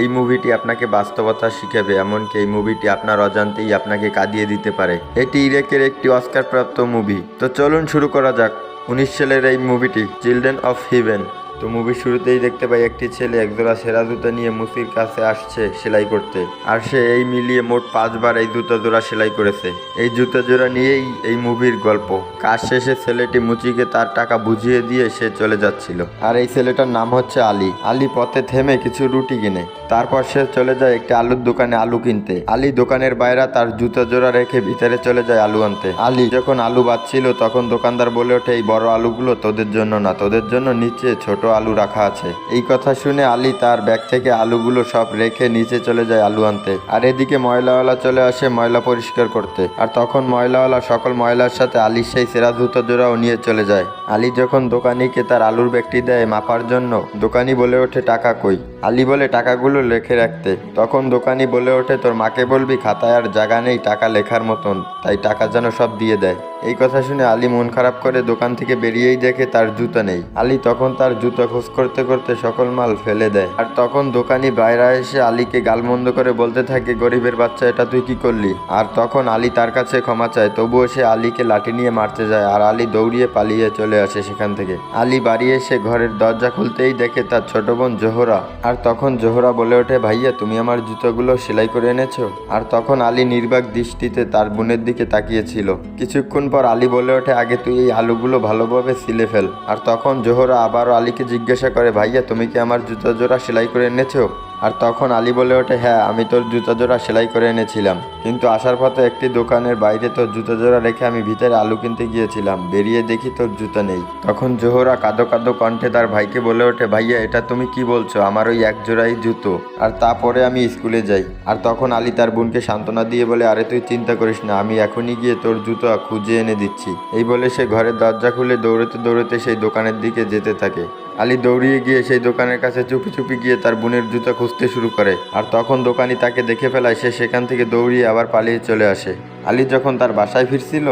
এই মুভিটি আপনাকে বাস্তবতা শিখাবে, এমনকি এই মুভিটি আপনার অজান্তেই আপনাকে কাঁদিয়ে দিতে পারে। এটি ইরাকের একটি অস্কার প্রাপ্ত মুভি। তো চলুন শুরু করা যাক। উনিশ সালের এই মুভিটি, চিলড্রেন অফ হিভেন। তো মুভির শুরুতেই দেখতে পাই একটি ছেলে একজোড়া সেরা জুতা নিয়ে মুসির কাছে আসছে সেলাই করতে। আর সে এই মিলিয়ে মোট পাঁচবার এই জুতা জোড়া সেলাই করেছে। এই জুতা জোড়া নিয়েই এই মুভির গল্প। কাজ শেষে ছেলেটি মুচিকে তার টাকা বুঝিয়ে দিয়ে সে চলে যাচ্ছিল। আর এই ছেলেটার নাম হচ্ছে আলী। আলী পথে থেমে কিছু রুটি কিনে। তারপর সে চলে যায় একটি আলুর দোকানে আলু কিনতে। আলী দোকানের বাইরে তার জুতা জোড়া রেখে ভিতরে চলে যায় আলু আনতে। আলী যখন আলু বাচ্ছিল, তখন দোকানদার বলে ওঠে, এই বড় আলুগুলো তোদের জন্য না, তোদের জন্য নিচে ছোট আলু রাখা আছে। এই কথা শুনে আলী তার ব্যাগ থেকে আলুগুলো সব রেখে নিচে চলে যায় আলু আনতে। আর এদিকে ময়লাওয়ালা চলে আসে ময়লা পরিষ্কার করতে। আর তখন ময়লাওয়ালা সকল ময়লার সাথে আলীর সেই সেরা জুতো জোড়াও নিয়ে চলে যায়। আলী যখন দোকানিকে তার আলুর ব্যাগটি দেয় মাপার জন্য, দোকানি বলে ওঠে, টাকা কই? আলী বলে টাকাগুলো লেখে রাখতে। তখন দোকানি বলে ওঠে, তোর মাকে বলবি, খাতায় আর জায়গা নেই, টাকা লেখার মতন। তাই টাকা যেন সব দিয়ে দেয়। এই কথা শুনে আলী মন খারাপ করে দোকান থেকে বেরিয়েই দেখে তার জুতো নেই। আলী তখন তার জুতো খোঁজ করতে করতে সকল মাল ফেলে দেয়। আর তখন দোকানি বাইরে এসে আলীকে গালমন্দ করে বলতে থাকে, গরিবের বাচ্চা, এটা তুই কি করলি? আর তখন আলী তার কাছে ক্ষমা চায়। তবুও সে আলীকে লাঠি নিয়ে মারতে যায় আর আলী দৌড়িয়ে পালিয়ে চলে আসে সেখান থেকে। আলী বাড়ি এসে ঘরের দরজা খুলতেই দেখে তার ছোট বোন জোহরা আর তখন জোহরা বলে ওঠে, ভাইয়া, তুমি আমার জুতোগুলো সেলাই করে এনেছো? আর তখন আলী নির্বাক দৃষ্টিতে তার বোনের দিকে তাকিয়েছিল। কিছুক্ষণ পর আলী বলে ওঠে, আগে তুই এই আলুগুলো ভালোভাবে সিলে ফেল। আর তখন জোহরা আবারও আলীকে জিজ্ঞাসা করে, ভাইয়া, তুমি কি আমার জুতো জোড়া সেলাই করে এনেছো? আর তখন আলী বলে ওঠে হ্যাঁ আমি তোর জুতা জোড়া সেলাই করে এনেছিলাম। কিন্তু আসার পথে একটি দোকানের বাইরে তোর জুতা জোড়া রেখে আমি ভিতরে আলু কিনতে গিয়েছিলাম। বেরিয়ে দেখি তোর জুতা নেই। তখন জোহরা কাদো কাদো কণ্ঠে তার ভাইকে বলে ওঠে, ভাইয়া, এটা তুমি কি বলছো? আমার ওই এক জোড়াই জুতো। আর তারপরে আমি স্কুলে যাই। আর তখন আলী তার বোনকে সান্ত্বনা দিয়ে বলে, আরে, তুই চিন্তা করিস না, আমি এখনই গিয়ে তোর জুতো খুঁজে এনে দিচ্ছি। এই বলে সে ঘরের দরজা খুলে দৌড়তে দৌড়তে সেই দোকানের দিকে যেতে থাকে। আলী দৌড়িয়ে গিয়ে সেই দোকানের কাছে চুপি চুপি গিয়ে তার বোনের জুতো খুঁজতে শুরু করে। আর তখন দোকানি তাকে দেখে ফেলায় সে সেখান থেকে দৌড়িয়ে আবার পালিয়ে চলে আসে। আলী যখন তার বাসায় ফিরছিল,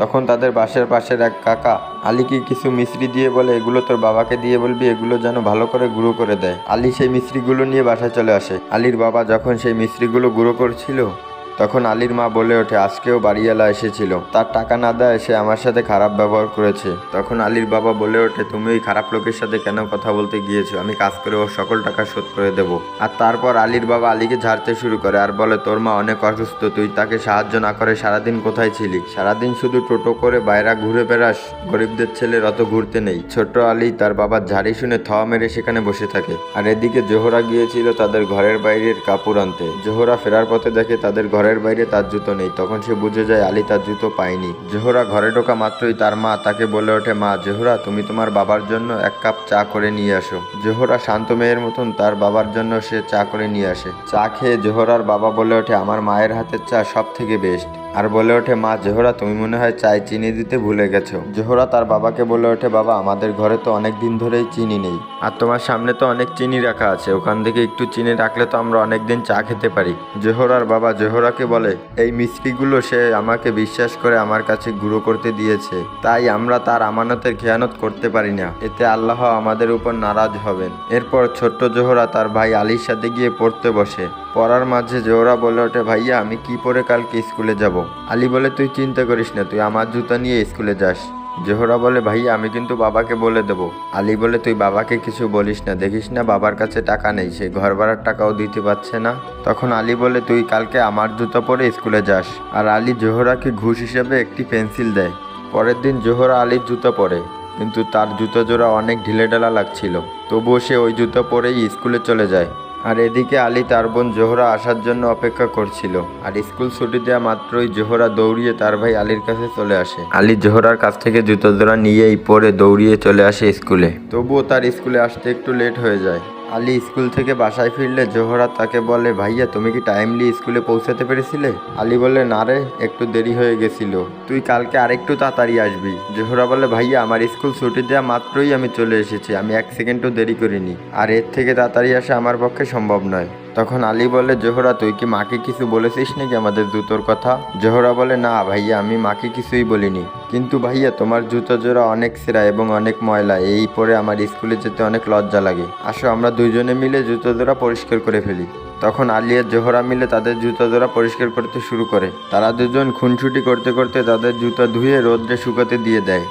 তখন তাদের বাসের পাশের এক কাকা আলীকে কিছু মিশ্রি দিয়ে বলে, এগুলো তোর বাবাকে দিয়ে বলবি, এগুলো যেন ভালো করে গুঁড়ো করে দেয়। আলী সেই মিশ্রিগুলো নিয়ে বাসায় চলে আসে। আলীর বাবা যখন সেই মিশ্রিগুলো গুঁড়ো করছিল তখন আলীর মা বলে ওঠে, আজকেও বাড়িওয়ালা এসেছিল। তার টাকা না দেয়, সে আমার সাথে খারাপ ব্যবহার করেছে। তখন আলীর বাবা বলে ওঠে, তুমি ওই খারাপ লোকের সাথে কেন কথা বলতে গিয়েছো? আমি কাজ করে ওর সকল টাকা শোধ করে দেব। আর তারপর আলীর বাবা আলীকে ঝাড়তে শুরু করে আর বলে, তোর মা অনেক অসুস্থ, তুই তাকে সাহায্য না করে সারাদিন কোথায় ছিলি? সারাদিন শুধু টোটো করে বাইরা ঘুরে বেড়াস, গরিবদের ছেলের অত ঘুরতে নেই। ছোট আলী তার বাবার ঝাড়ি শুনে থ মেরে সেখানে বসে থাকে। আর এদিকে জোহরা গিয়েছিল তাদের ঘরের বাইরের কাপড় আনতে। জোহরা ফেরার পথে দেখে তাদের ঘরের বাইরে তার জুতো নেই। তখন সে বুঝে যায়, আলী তার জুতো পায়নি। জোহরা ঘরে ঢোকা মাত্রই তার মা তাকে বলে ওঠে, মা, জোহরা, তুমি তোমার বাবার জন্য এক কাপ চা করে নিয়ে আসো। জোহরা শান্ত মেয়ের মতন তার বাবার জন্য সে চা করে নিয়ে আসে। চা খেয়ে জোহরার বাবা বলে ওঠে, আমার মায়ের হাতের চা সব থেকে বেস্ট আর বলে ওঠে, মা, জোহরা, তুমি মনে হয় চায় চিনি দিতে ভুলে গেছো। জোহরা তার বাবাকে বলে ওঠে, বাবা, আমাদের ঘরে তো অনেক দিন ধরেই চিনি নেই। আর তোমার সামনে তো অনেক চিনি রাখা আছে। ওখান থেকে একটু চিনি রাখলে তো আমরা অনেক দিন চা খেতে পারি। জোহরার বাবা জোহরাকে বলে, এই মিষ্টিগুলো সে আমাকে বিশ্বাস করে আমার কাছে গুঁড়ো করতে দিয়েছে। তাই আমরা তার আমানতের খেয়ানত করতে পারি না। এতে আল্লাহ আমাদের উপর নারাজ হবেন। এরপর ছোট্ট জোহরা তার ভাই আলীর সাথে গিয়ে পড়তে বসে। পড়ার মাঝে জোহরা বলে ওঠে, ভাইয়া, আমি কি পরে কালকে স্কুলে যাব? আলী বলে, তুই চিন্তা করিস না, তুই আমার জুতা নিয়ে স্কুলে যাস। জোহরা বলে, ভাইয়া, আমি কিন্তু বাবাকে বলে দেব। আলী বলে, তুই বাবাকে কিছু বলিস না, দেখিস না বাবার কাছে টাকা নেই, সে ঘর ভাড়ার টাকাও দিতে পারছে না। তখন আলী বলে, তুই কালকে আমার জুতো পরে স্কুলে যাস। আর আলী জোহরাকে ঘুষ হিসেবে একটি পেন্সিল দেয়। পরের দিন জোহরা আলীর জুতো পরে, কিন্তু তার জুতো জোড়া অনেক ঢিলেঢালা লাগছিল। তবুও সে ওই জুতো পরেই স্কুলে চলে যায়। আর এদিকে আলী তার বোন জোহরা আসার জন্য অপেক্ষা করছিল। আর স্কুল ছুটি দেওয়া মাত্রই জোহরা দৌড়িয়ে তার ভাই আলীর কাছে চলে আসে। আলী জোহরার কাছ থেকে জুতো জোড়া নিয়েই পরে দৌড়িয়ে চলে আসে স্কুলে। তবুও তার স্কুলে আসতে একটু লেট হয়ে যায়। আলী স্কুল থেকে বাসায় ফিরলে জোহরা তাকে বলে, ভাইয়া, তুমি কি টাইমলি স্কুলে পৌঁছাতে পেরেছিলে? আলি বলে, না রে, একটু দেরি হয়ে গেছিল। তুই কালকে আরেকটু তাড়াতাড়ি আসবি। জোহরা বলে, ভাইয়া, আমার স্কুল ছুটি দেওয়া মাত্রই আমি চলে এসেছি। আমি এক সেকেন্ডও দেরি করিনি। আর এর থেকে তাড়াতাড়ি আসা আমার পক্ষে সম্ভব নয়। তখন আলী বলে, জোহরা, তুই কি মাকে কিছু বলেছিস নাকি আমাদের জুতোর কথা? জোহরা বলে, না ভাইয়া, আমি মাকে কিছুই বলিনি। কিন্তু ভাইয়া, তোমার জুতো জোড়া অনেক সেরা এবং অনেক ময়লা। এই পরে আমার স্কুলে যেতে অনেক লজ্জা লাগে। আসো, আমরা দুজনে মিলে জুতো জোড়া পরিষ্কার করে ফেলি। তখন আলী আর জোহরা মিলে তাদের জুতো জোড়া পরিষ্কার করতে শুরু করে। তারা দুজন খুনছুটি করতে করতে তাদের জুতো ধুয়ে রোদ্রে শুকাতে দিয়ে দেয়।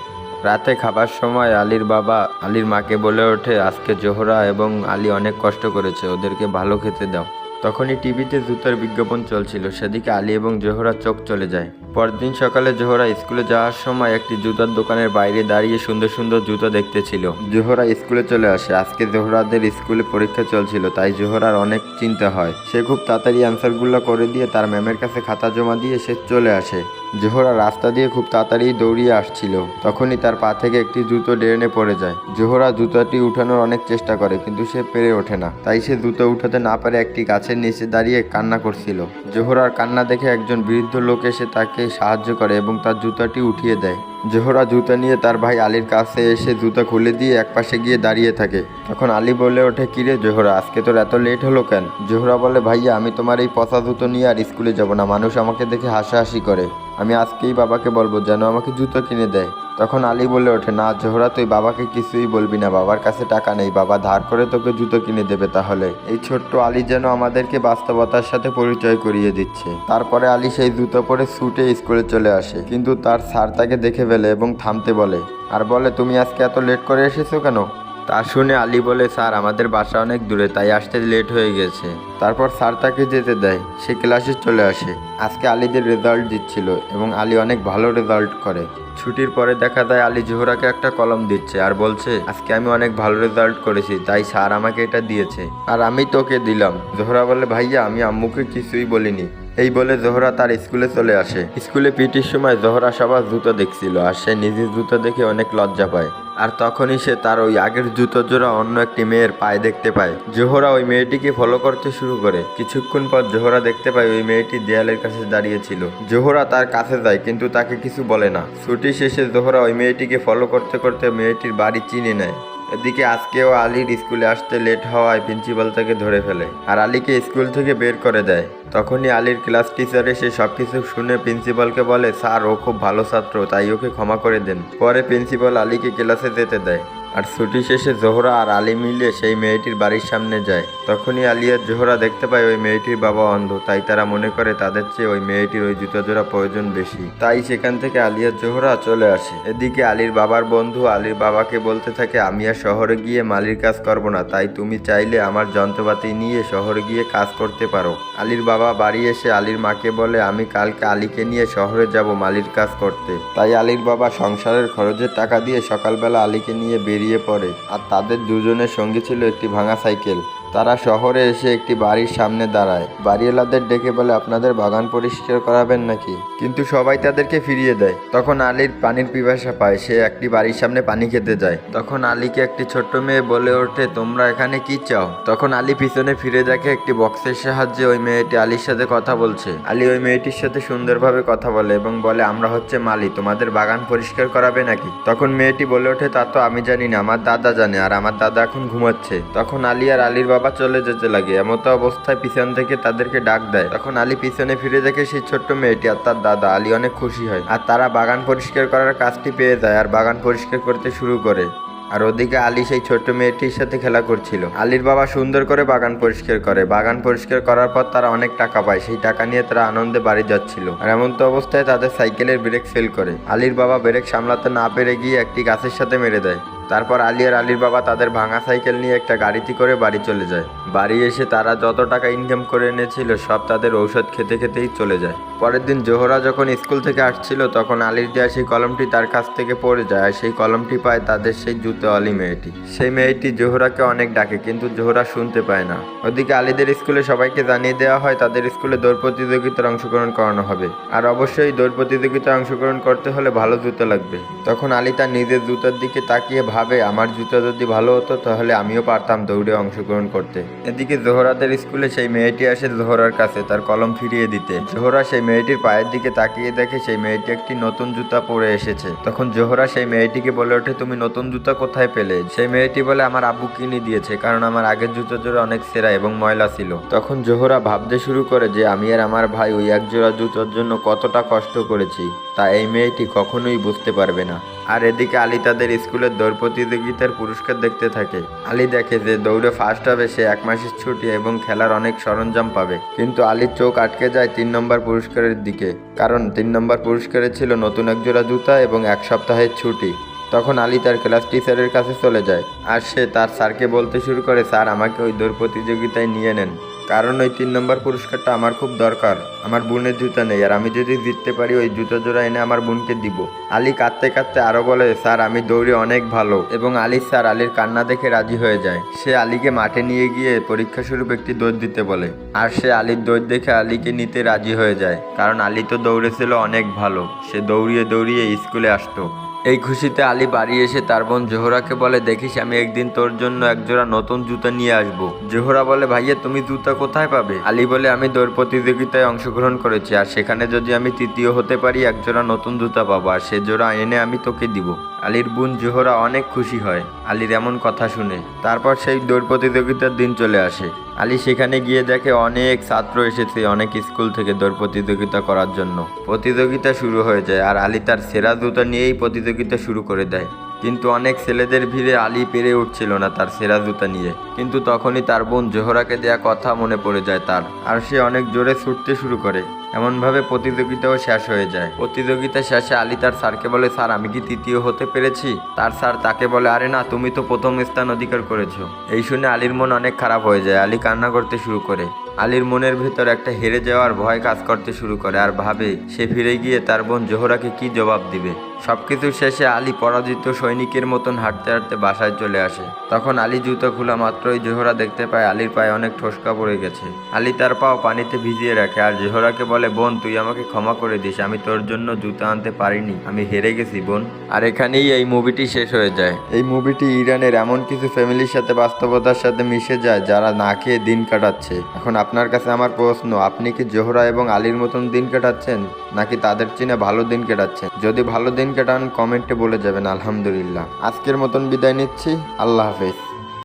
রাতে খাবার সময় আলীর বাবা আলীর মাকে বলে ওঠে, আজকে জোহরা এবং আলী অনেক কষ্ট করেছে, ওদেরকে ভালো খেতে দাও। তখনই টিভিতে জুতার বিজ্ঞাপন চলছিল, সেদিকে আলী এবং জোহরা চোখ চলে যায়। পরদিন সকালে জোহরা স্কুলে যাওয়ার সময় একটি জুতার দোকানের বাইরে দাঁড়িয়ে সুন্দর সুন্দর জুতো দেখতেছিল। জোহরা স্কুলে চলে আসে। আজকে জোহরাদের স্কুলে পরীক্ষা চলছিল, তাই জোহরার অনেক চিন্তা হয়। সে খুব তাড়াতাড়ি অ্যান্সারগুলো করে দিয়ে তার ম্যামের কাছে খাতা জমা দিয়ে সে চলে আসে। জোহরা রাস্তা দিয়ে খুব তাড়াতাড়ি দৌড়িয়ে আসছিল। তখনই তার পা থেকে একটি জুতো ড্রেনে পড়ে যায়। জোহরা জুতাটি উঠানোর অনেক চেষ্টা করে, কিন্তু সে পেরে ওঠে না। তাই সে জুতো উঠাতে না পারে একটি গাছের নিচে দাঁড়িয়ে কান্না করছিল। জোহরার কান্না দেখে একজন বৃদ্ধ লোক এসে তাকে সাহায্য করে এবং তার জুতাটি উঠিয়ে দেয়। জোহরা জুতা নিয়ে তার ভাই আলীর কাছে এসে জুতা খুলে দিয়ে একপাশে গিয়ে দাঁড়িয়ে থাকে। তখন আলী বলে ওঠে কিরে জোহরা, আজকে তোর এত লেট হলো কেন? জোহরা বলে, ভাইয়া, আমি তোমার এই পচা জুতো নিয়ে আর স্কুলে যাব না। মানুষ আমাকে দেখে হাসাহাসি করে। আমি আজকেই বাবাকে বলব যেন আমাকে জুতো কিনে দেয়। তখন আলী বলে ওঠে, না, জোহরা, তুই বাবাকে কিছুই বলবি না। বাবার কাছে টাকা নেই। বাবা, ধার করে তোকে জুতো কিনে দেবে তাহলে এই ছোট্ট আলী যেন আমাদেরকে বাস্তবতার সাথে পরিচয় করিয়ে দিচ্ছে। তারপরে আলী সেই জুতো পরে ছুটে স্কুলে চলে আসে। কিন্তু তার স্যার তাকে দেখে ফেলে এবং থামতে বলে, আর বলে, তুমি আজকে এত লেট করে এসেছ কেন? তা শুনে আলী বলে, স্যার, আমাদের বাসা অনেক দূরে, তাই আসতে লেট হয়ে গেছে। তারপর স্যার তাকে যেতে দেয়, সে ক্লাসে চলে আসে। আজকে আলীদের রেজাল্ট দিচ্ছিল এবং আলী অনেক ভালো রেজাল্ট করে। ছুটির পরে দেখা যায়, আলী জোহরাকে একটা কলম দিচ্ছে আর বলছে, আজকে আমি অনেক ভালো রেজাল্ট করেছি, তাই স্যার আমাকে এটা দিয়েছে। আর আমি তোকে দিলাম। জোহরা বলে, ভাইয়া, আমি আম্মুকে কিছুই বলিনি। এই বলে জোহরা তার স্কুলে চলে আসে। স্কুলে পিটির সময় জোহরা সবার জুতো দেখছিল আর সে নিজের জুতো দেখে অনেক লজ্জা পায়। আর তখনই সে তার ওই আগের জুতো জোড়া অন্য একটি মেয়ের পায়ে দেখতে পায়। জোহরা ওই মেয়েটিকে ফলো করতে শুরু করে। কিছুক্ষণ পর জোহরা দেখতে পায় ওই মেয়েটি দেয়ালের কাছে দাঁড়িয়েছিল জোহরা তার কাছে যায় কিন্তু তাকে কিছু বলে না। ছুটি শেষে জোহরা ওই মেয়েটিকে ফলো করতে করতে মেয়েটির বাড়ি চিনে নেয়। এদিকে আজকেও আলীর স্কুলে আসতে লেট হওয়ায় প্রিন্সিপাল তাকে ধরে ফেলে। আর আলীকে স্কুল থেকে বের করে দেয়। তখনই আলীর ক্লাস টিচার এসে সবকিছু শুনে প্রিন্সিপালকে বলে, স্যার, ও খুব ভালো ছাত্র, তাই ওকে ক্ষমা করে দেন। পরে প্রিন্সিপাল আলীকে ক্লাসে যেতে দেয়। আর ছুটি শেষে জোহরা আর আলী মিলে সেই মেয়েটির বাড়ির সামনে যায়। তখনই আলী আর জোহরা দেখতে পায় ওই মেয়েটির বাবা অন্ধ, তাই তারা মনে করে তাদের চেয়ে ওই মেয়েটির ওই জুতো জোড়া প্রয়োজন বেশি। তাই সেখান থেকে আলী আর জোহরা চলে আসে। এদিকে আলীর বাবার বন্ধু আলীর বাবাকে বলতে থাকে, আমি আর শহরে গিয়ে মালির কাজ করব না, তাই তুমি চাইলে আমার যন্ত্রপাতি নিয়ে শহরে গিয়ে কাজ করতে পারো। আলীর বাবা বাড়ি এসে আলীর মাকে বলে, আমি কালকে আলীকে নিয়ে শহরে যাব মালির কাজ করতে। তাই আলীর বাবা সংসারের খরচের টাকা দিয়ে সকালবেলা আলীকে নিয়ে বেরিয়ে পড়ে। আর তাদের দুজনের সঙ্গে ছিল একটি ভাঙা সাইকেল। তারা শহরে এসে একটি বাড়ির সামনে দাঁড়ায়। বাড়িওয়ালাদের ডেকে বলে, আপনাদের বাগান পরিষ্কার করাবেন নাকি? কিন্তু সবাই তাদেরকে ফিরিয়ে দেয়। তখন আলীর পানির পিপাসা পায়। সে একটি বাড়ির সামনে পানি খেতে যায়। তখন আলীকে একটি ছোট্ট মেয়ে বলে ওঠে, তোমরা এখানে কি চাও? তখন আলী পিছনে ফিরে দেখে একটি বক্সের সাহায্যে ওই মেয়েটি আলীর সাথে কথা বলছে। আলী ওই মেয়েটির সাথে সুন্দরভাবে কথা বলে এবং বলে, আমরা হচ্ছে মালি তোমাদের বাগান পরিষ্কার করাবে নাকি? তখন মেয়েটি বলে ওঠে, তা তো আমি জানি না, আমার দাদা জানে, আর আমার দাদা এখন ঘুমাচ্ছে। তখন আলী আর আলীর বাবা চলে যেতে লাগে। এমতো অবস্থায় পিছন থেকে তাদেরকে ডাক দেয়। তখন আলী পিছনে ফিরে দেখে সেই ছোট্ট মেয়েটি আর তার দাদা আলী অনেক খুশি হয়। আর তারা বাগান পরিষ্কার করার কাজটি পেয়ে যায় আর বাগান পরিষ্কার করতে শুরু করে। আর ওদিকে আলী সেই ছোট্ট মেয়েটির সাথে খেলা করছিল। আলীর বাবা সুন্দর করে বাগান পরিষ্কার করে। বাগান পরিষ্কার করার পর তারা অনেক টাকা পায়। সেই টাকা নিয়ে তারা আনন্দে বাড়ি যাচ্ছিল। আর এমন তো অবস্থায় তাদের সাইকেলের ব্রেক ফেল করে। আলীর বাবা ব্রেক সামলাতে না পেরে গিয়ে একটি গাছের সাথে মেরে দেয়। তারপর আলী আর আলীর বাবা তাদের ভাঙা সাইকেল নিয়ে একটা গাড়িতে করে বাড়ি চলে যায়। বাড়ি এসে তারা যত টাকা ইনকাম করে এনেছিল, সব তাদের ঔষধ খেতে খেতেই চলে যায়। পরের দিন জোহরা যখন স্কুল থেকে আসছিল, তখন আলীর দেওয়া সেই কলমটি তার কাছ থেকে পড়ে যায় সেই কলমটি পায় তাদের সেই জুতো আলী মেয়েটি। সেই মেয়েটি জোহরাকে অনেক ডাকে, কিন্তু জোহরা শুনতে পায় না। ওদিকে আলীদের স্কুলে সবাইকে জানিয়ে দেওয়া হয়, তাদের স্কুলে দৌড় প্রতিযোগিতার অংশগ্রহণ করানো হবে। আর অবশ্যই দৌড় প্রতিযোগিতায় অংশগ্রহণ করতে হলে ভালো জুতো লাগবে। তখন আলী তার নিজের জুতার দিকে তাকিয়ে ভাবে আমার জুতা যদি ভালো হতো, তাহলে আমিও পারতাম দৌড়ে অংশগ্রহণ করতে। এদিকে জোহরাদের স্কুলে সেই মেয়েটি আসে জোহরার কাছে, তার কলম ফিরিয়ে দিতে। জোহরা সেই মেয়েটির পায়ের দিকে তাকিয়ে দেখে সেই মেয়েটি একটি নতুন জুতা পরে এসেছে। তখন জোহরা সেই মেয়েটিকে বলে ওঠে, তুমি নতুন জুতা কোথায় পেলে? সেই মেয়েটি বলে, আমার আব্বু কিনে দিয়েছে, কারণ আমার আগের জুতো জোড়া অনেক সেরা এবং ময়লা ছিল। তখন জোহরা ভাবতে শুরু করে যে, আমি আর আমার ভাই ওই এক জোড়া জুতোর জন্য কতটা কষ্ট করেছি, তা এই মেয়েটি কখনোই বুঝতে পারবে না। আর এদিকে আলী তাদের স্কুলের দৌড় প্রতিযোগিতার পুরস্কার দেখতে থাকে। আলী দেখে যে দৌড়ে ফার্স্ট হবে, সে এক মাসের ছুটি এবং খেলার অনেক সরঞ্জাম পাবে। কিন্তু আলীর চোখ আটকে যায় তিন নম্বর পুরস্কারের দিকে, কারণ তিন নম্বর পুরস্কারে ছিল নতুন এক জোড়া জুতা এবং এক সপ্তাহের ছুটি। তখন আলী তার ক্লাস টিচারের কাছে চলে যায়। আর সে তার স্যারকে বলতে শুরু করে, স্যার, আমাকে ওই দৌড় প্রতিযোগিতায় নিয়ে নেন। কারণ ওই তিন নম্বর পুরস্কারটা আমার খুব দরকার। আমার বোনের জুতা নেই, আর আমি যদি জিততে পারি, ওই জুতা জোড়া এনে আমার বোনকে দিব। আলী কাঁদতে কাঁদতে আরও বলে, স্যার, আমি দৌড়ে অনেক ভালো। এবং আলী, স্যার, আলীর কান্না দেখে রাজি হয়ে যায়। সে আলীকে মাঠে নিয়ে গিয়ে পরীক্ষা স্বরূপ একটি দৌড় দিতে বলে। আর সে আলীর দৌড় দেখে আলীকে নিতে রাজি হয়ে যায়, কারণ আলী তো দৌড়েছিল অনেক ভালো। সে দৌড়িয়ে দৌড়িয়ে স্কুলে আসতো। এই খুশিতে আলী বাড়ি এসে তার বোন জোহরাকে বলে, দেখিস, আমি একদিন তোর জন্য একজোড়া নতুন জুতা নিয়ে আসব। জোহরা বলে, ভাইয়া, তুমি জুতা কোথায় পাবে? আলী বলে, আমি দৌড় প্রতিযোগিতায় অংশগ্রহণ করেছি, আর সেখানে যদি আমি তৃতীয় হতে পারি, একজোড়া নতুন জুতা পাবো, আর সে জোড়া এনে আমি তোকে দিব। আলীর বোন জোহরা অনেক খুশি হয়। আলীর এমন কথা শুনে, তারপর সেই দৌড় প্রতিযোগিতার দিন চলে আসে। আলী সেখানে গিয়ে দেখে অনেক ছাত্র এসেছে, অনেক স্কুল থেকে দৌড় প্রতিযোগিতা করার জন্য। প্রতিযোগিতা শুরু হয়ে যায় আর আলী তার সেরা জুতা নিয়েই প্রতিযোগিতা শুরু করে দেয়। কিন্তু অনেক ছেলেদের ভিড়ে আলী পেরে উঠছিল না তার সেরা জুতা নিয়ে। কিন্তু তখনই তার বোন জোহরাকে দেয়া কথা মনে পড়ে যায় তার, আর সে অনেক জোরে ছুটতে শুরু করে। এমনভাবে প্রতিযোগিতাও শেষ হয়ে যায়। প্রতিযোগিতা শেষে আলী তার স্যারকে বলে, স্যার, আমি কি তৃতীয় হতে পেরেছি? তার স্যার তাকে বলে, আরে না, তুমি তো প্রথম স্থান অধিকার করেছ। এই শুনে আলীর মন অনেক খারাপ হয়ে যায়। আলী কান্না করতে শুরু করে। আলীর মনের ভেতর একটা হেরে যাওয়ার ভয় কাজ করতে শুরু করে আর ভাবে, সে ফিরে গিয়ে তার বোন জোহরাকে কি জবাব দিবে? সবকিছু শেষে আলী পরাজিত সৈনিকের মতন হাঁটতে হাঁটতে বাসায় চলে আসে। তখন আলী জুতো খোলা মাত্রই জোহরা দেখতে পায় আলীর পায়ে অনেক ঠোসকা পড়ে গেছে। আলী তার পাও পানিতে ভিজিয়ে রাখে আর জোহরাকে বলে, বোন, তুই আমাকে ক্ষমা করে দিস, আমি তোর জন্য জুতো আনতে পারিনি, আমি হেরে গেছি, বোন। আর এখানেই এই মুভিটি শেষ হয়ে যায়। এই মুভিটি ইরানের এমন কিছু ফ্যামিলির সাথে বাস্তবতার সাথে মিশে যায় যারা না খেয়ে দিন কাটাচ্ছে। এখন আপনার কাছে আমার প্রশ্ন, আপনি কি জোহরা এবং আলীর মতন দিন কাটাচ্ছেন, নাকি তাদের চিনে ভালো দিন কাটাচ্ছেন? যদি ভালো দিন কাটান, কমেন্টে বলে যাবেন, আলহামদুলিল্লাহ। আজকের মতন বিদায় নিচ্ছি, আল্লাহ হাফেজ।